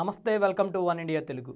నమస్తే welcome to one India Telugu.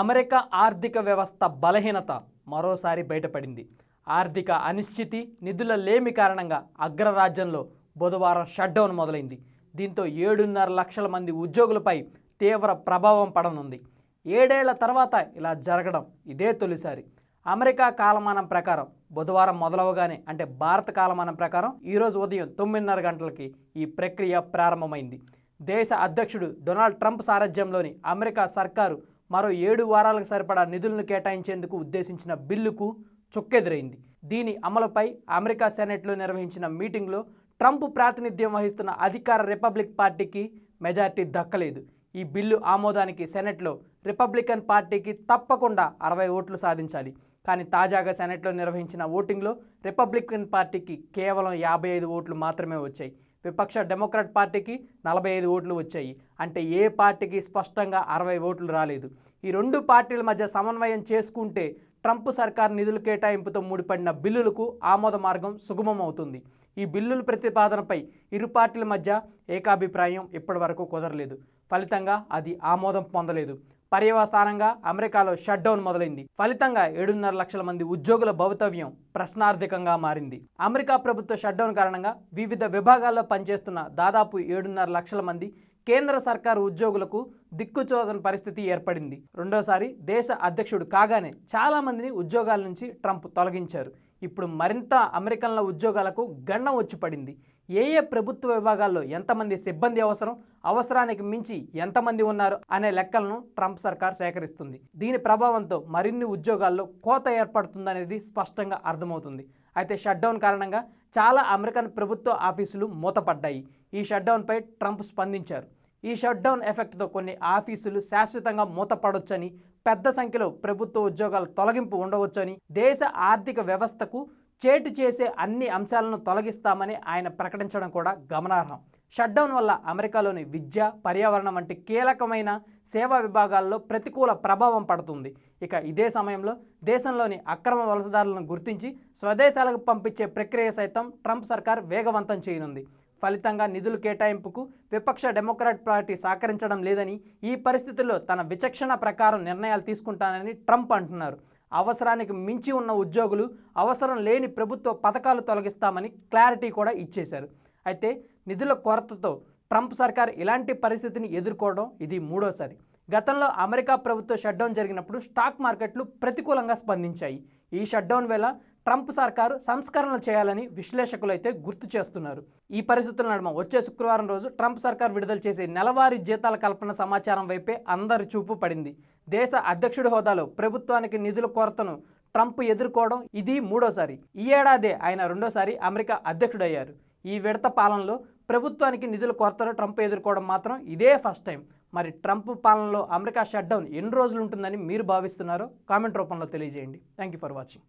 America ఆర్థిక వ్యవస్థ బలహీనత మరోసారి బయటపడింది. ఆర్థిక అనిశ్చితి నిధుల లేమి కారణంగా అగ్రరాజ్యంలో బుధవారం షట్డౌన్ మొదలైంది. దీంతో ఏడున్నర లక్షల మంది ఉద్యోగులపై తీవ్ర ప్రభావం పడనుంది. ఏడేళ్ళ తర్వాత ఇలా జరగడం ఇదే తొలిసారి. అమెరికా కాలమానం ప్రకారం బుధవారం మొదలవగానే అంటే భారత కాలమానం ప్రకారం ఈరోజు ఉదయం తొమ్మిదిన్నర గంటలకి ఈ ప్రక్రియ ప్రారంభమైంది. దేశ అధ్యక్షుడు డొనాల్డ్ ట్రంప్ సారథ్యంలోని అమెరికా సర్కారు మరో ఏడు వారాలకు సరిపడా నిధులను కేటాయించేందుకు ఉద్దేశించిన బిల్లుకు చుక్కెదురైంది. దీని అమలుపై అమెరికా సెనెట్లో నిర్వహించిన మీటింగ్లో ట్రంప్ ప్రాతినిధ్యం వహిస్తున్న అధికార రిపబ్లిక్ పార్టీకి మెజార్టీ దక్కలేదు. ఈ బిల్లు ఆమోదానికి సెనెట్లో రిపబ్లికన్ పార్టీకి తప్పకుండా అరవై ఓట్లు సాధించాలి. కానీ తాజాగా సెనెట్లో నిర్వహించిన ఓటింగ్లో రిపబ్లికన్ పార్టీకి కేవలం యాభై ఐదు ఓట్లు మాత్రమే వచ్చాయి. విపక్ష డెమోక్రాట్ పార్టీకి నలభై ఐదు ఓట్లు వచ్చాయి. అంటే ఏ పార్టీకి స్పష్టంగా అరవై ఓట్లు రాలేదు. ఈ రెండు పార్టీల మధ్య సమన్వయం చేసుకుంటే ట్రంప్ సర్కార్ నిధుల కేటాయింపుతో ముడిపడిన బిల్లులకు ఆమోద మార్గం సుగమం అవుతుంది ఈ బిల్లుల ప్రతిపాదనపై ఇరు పార్టీల మధ్య ఏకాభిప్రాయం ఇప్పటివరకు కుదరలేదు. ఫలితంగా అది ఆమోదం పొందలేదు. పర్యవస్థానంగా అమెరికాలో షట్డౌన్ మొదలైంది. ఫలితంగా ఏడున్నర లక్షల మంది ఉద్యోగుల భవితవ్యం ప్రశ్నార్థకంగా మారింది. అమెరికా ప్రభుత్వ షట్డౌన్ కారణంగా వివిధ విభాగాల్లో పనిచేస్తున్న దాదాపు ఏడున్నర లక్షల మంది కేంద్ర సర్కారు ఉద్యోగులకు దిక్కుచోదని పరిస్థితి ఏర్పడింది. రెండోసారి దేశ అధ్యక్షుడు కాగానే చాలామందిని ఉద్యోగాల నుంచి ట్రంప్ తొలగించారు. ఇప్పుడు మరింత అమెరికన్ల ఉద్యోగాలకు గండం వచ్చి పడింది. ఏ ఏ ప్రభుత్వ విభాగాల్లో ఎంతమంది సిబ్బంది అవసరం అవసరానికి మించి ఎంతమంది ఉన్నారు అనే లెక్కలను ట్రంప్ సర్కార్ సేకరిస్తుంది. దీని ప్రభావంతో మరిన్ని ఉద్యోగాల్లో కోత ఏర్పడుతుందనేది స్పష్టంగా అర్థమవుతుంది. అయితే షట్డౌన్ కారణంగా చాలా అమెరికన్ ప్రభుత్వ ఆఫీసులు మూతపడ్డాయి. ఈ షట్డౌన్పై ట్రంప్ స్పందించారు. ఈ షట్డౌన్ ఎఫెక్ట్తో కొన్ని ఆఫీసులు శాశ్వతంగా మూతపడొచ్చని పెద్ద సంఖ్యలో ప్రభుత్వ ఉద్యోగాల తొలగింపు ఉండవచ్చని దేశ ఆర్థిక వ్యవస్థకు చేటు చేసే అన్ని అంశాలను తొలగిస్తామని ఆయన ప్రకటించడం కూడా గమనార్హం. షట్డౌన్ వల్ల అమెరికాలోని విద్య పర్యావరణం వంటి కీలకమైన సేవా విభాగాల్లో ప్రతికూల ప్రభావం పడుతుంది. ఇక ఇదే సమయంలో దేశంలోని అక్రమ వలసదారులను గుర్తించి స్వదేశాలకు పంపించే ప్రక్రియ సైతం ట్రంప్ సర్కార్ వేగవంతం చేయనుంది. ఫలితంగా నిధుల కేటాయింపుకు విపక్ష డెమోక్రాట్ పార్టీ సహకరించడం లేదని ఈ పరిస్థితుల్లో తన విచక్షణ ప్రకారం నిర్ణయాలు తీసుకుంటానని ట్రంప్ అంటున్నారు. అవసరానికి మించి ఉన్న ఉద్యోగులు అవసరం లేని ప్రభుత్వ పథకాలు తొలగిస్తామని క్లారిటీ కూడా ఇచ్చేశారు. అయితే నిధుల కొరతతో ట్రంప్ సర్కార్ ఇలాంటి పరిస్థితిని ఎదుర్కోవడం ఇది మూడోసారి. గతంలో అమెరికా ప్రభుత్వ షట్డౌన్ జరిగినప్పుడు స్టాక్ మార్కెట్లు ప్రతికూలంగా స్పందించాయి. ఈ షట్డౌన్ వేళ ట్రంప్ సర్కారు సంస్కరణలు చేయాలని విశ్లేషకులు అయితే గుర్తు చేస్తున్నారు. ఈ పరిస్థితుల నడుమ వచ్చే శుక్రవారం రోజు ట్రంప్ సర్కార్ విడుదల చేసే నెలవారీ జీతాల కల్పన సమాచారం వైపే అందరి చూపు పడింది. దేశ అధ్యక్షుడి హోదాలో ప్రభుత్వానికి నిధుల కొరతను ట్రంప్ ఎదుర్కోవడం ఇది మూడోసారి. ఈ ఏడాదే ఆయన రెండోసారి అమెరికా అధ్యక్షుడయ్యారు. ఈ విడత పాలనలో ప్రభుత్వానికి నిధుల కొరతను ట్రంప్ ఎదుర్కోవడం మాత్రం ఇదే ఫస్ట్ టైం. మరి ట్రంప్ పాలనలో అమెరికా షట్డౌన్ ఎన్ని రోజులు ఉంటుందని మీరు భావిస్తున్నారో కామెంట్ రూపంలో తెలియజేయండి. Thank you for watching.